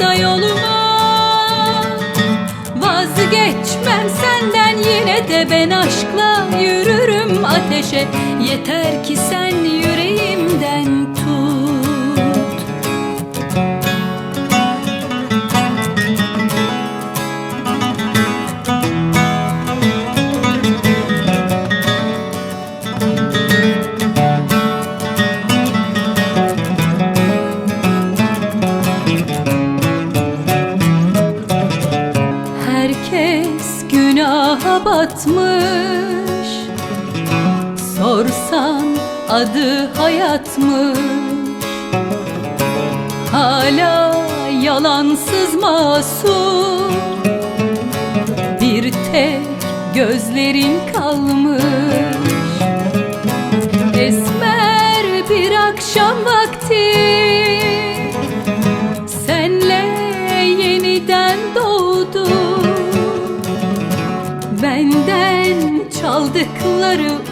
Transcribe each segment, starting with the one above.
da yoluma. Vazgeçmem senden yine de ben aşkla yürürüm ateşe. Yeter ki sen yüreğimden Sorsan adı hayatmış. Hala yalansız masum. Bir tek gözlerin kalmış. Esmer bir akşam vakti. Senle yeniden doğdu Benden çaldıkları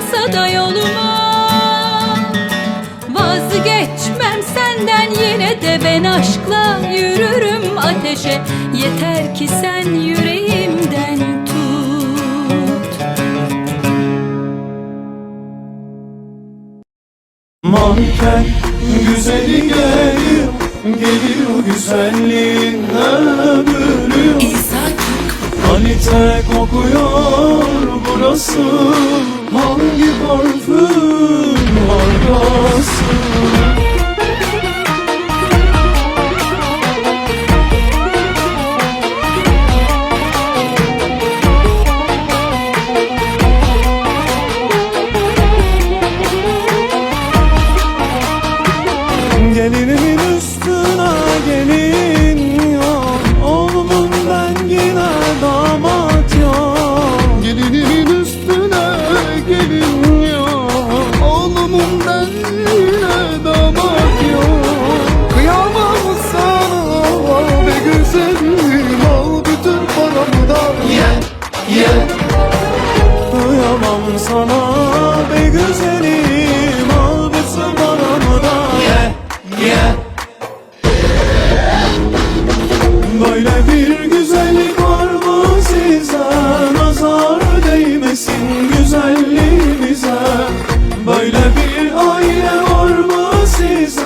çıksa da yoluma. Vazgeçmem senden yine de ben aşkla yürürüm ateşe. Yeter ki sen yüreğimden Manken güzeli geliyor Geliyor güzelliğinden ölüyor Kalite kokuyor burası Hangi parfüm sana be güzelim Al bütün paramı da ye ye Böyle bir güzellik var mı size? Nazar değmesin güzelliğimize. Böyle bir aile var mı size?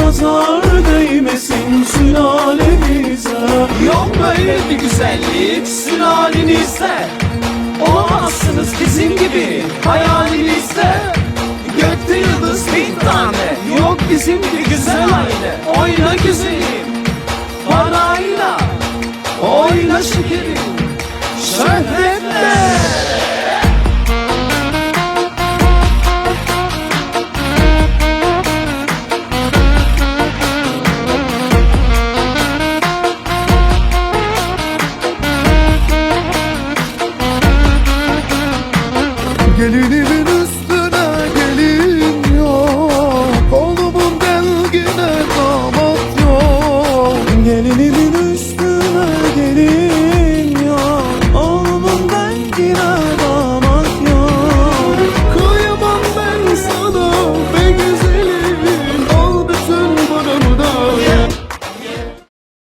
Nazar değmesin sülalemize. Yok böyle bir güzellik sülalenizde gibi. Hayalinizde Gökte yıldız bin tane. Yok bizim gibi güzel aile. Oyna güzelim. Parayla Oyna şekerim. Şöhretle Gelinimi